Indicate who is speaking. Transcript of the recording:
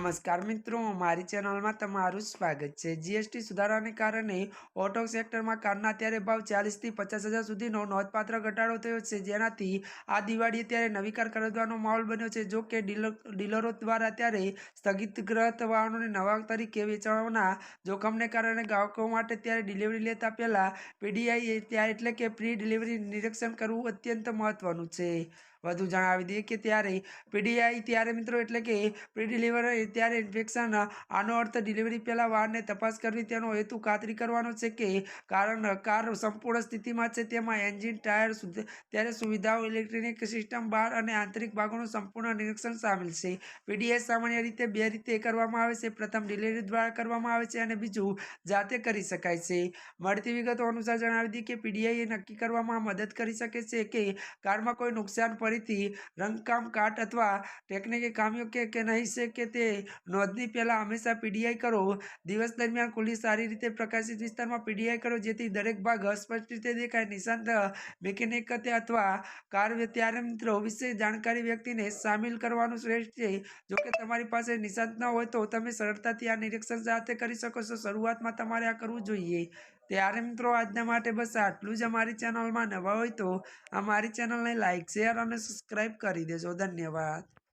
Speaker 1: નમસ્કાર મિત્રો, મારી ચેનલમાં તમારું સ્વાગત છે. જીએસટી સુધારાને કારણે ઓટો સેક્ટરમાં કારના અત્યારે ભાવ ચાલીસથી પચાસ હજાર સુધીનો નોંધપાત્ર ઘટાડો થયો છે. જેનાથી આ દિવાળીએ ત્યારે નવી કાર ખરીદવાનો માહોલ બન્યો છે. જો કે ડીલર દ્વારા અત્યારે સ્થગિતગ્રસ્ત વાહનોને નવા તરીકે વેચવાના જોખમને કારણે ગ્રાહકો માટે ત્યારે ડિલિવરી લેતા પહેલાં પીડીઆઈ ત્યાં એટલે કે પ્રી ડિલિવરી નિરીક્ષણ કરવું અત્યંત મહત્વનું છે. વધુ જણાવી દઈએ કે ત્યારે પીડીઆઈ ત્યારે મિત્રો એટલે કે પ્રી ડિલિવરી ત્યારે ઇન્ફેક્શન, આનો અર્થ ડિલિવરી પહેલાં વાહનને તપાસ કરવી, તેનો હેતુ ખાતરી કરવાનો છે કે કારણ, કાર સંપૂર્ણ સ્થિતિમાં છે, તેમાં એન્જિન, ટાયર ત્યારે સુવિધાઓ, ઇલેક્ટ્રોનિક સિસ્ટમ બાર અને આંતરિક ભાગોનું સંપૂર્ણ નિરીક્ષણ સામેલ છે. પીડીએસ સામાન્ય રીતે બે રીતે કરવામાં આવે છે. પ્રથમ ડિલિવરી દ્વારા કરવામાં આવે છે અને બીજું જાતે કરી શકાય છે. મળતી વિગતો અનુસાર જણાવી દીધી કે પીડીઆઈ એ નક્કી કરવામાં મદદ કરી શકે છે કે કારમાં કોઈ નુકસાન, ફરીથી રંગકામ, કાટ અથવા ટેકનિકી ખામીઓ કે કે નહીં છે કે તે નોંધણી પહેલાં હંમેશા પીડીઆઈ કરો. દિવસ દરમિયાન ખુલ્લી સારી રીતે પ્રકાશિત વિસ્તારમાં પીડીઆઈ કરો, જેથી દરેક ભાગ સ્પષ્ટ રીતે દેખાય. નિશાંત મિકેનિક અથવા કાર ત્યારે મિત્રો વિશે જાણકારી વ્યક્તિને સામેલ કરવાનું શ્રેષ્ઠ છે. જો કે તમારી પાસે નિશાંત ન હોય તો તમે સરળતાથી આ નિરીક્ષણ સાથે કરી શકો છો. શરૂઆતમાં તમારે આ કરવું જોઈએ. ત્યારે મિત્રો, આજના માટે બસ આટલું જ અમારી ચેનલમાં નવા હોય તો અમારી ચેનલને લાઇક શેર અને સબસ્ક્રાઈબ કરી દેજો. ધન્યવાદ.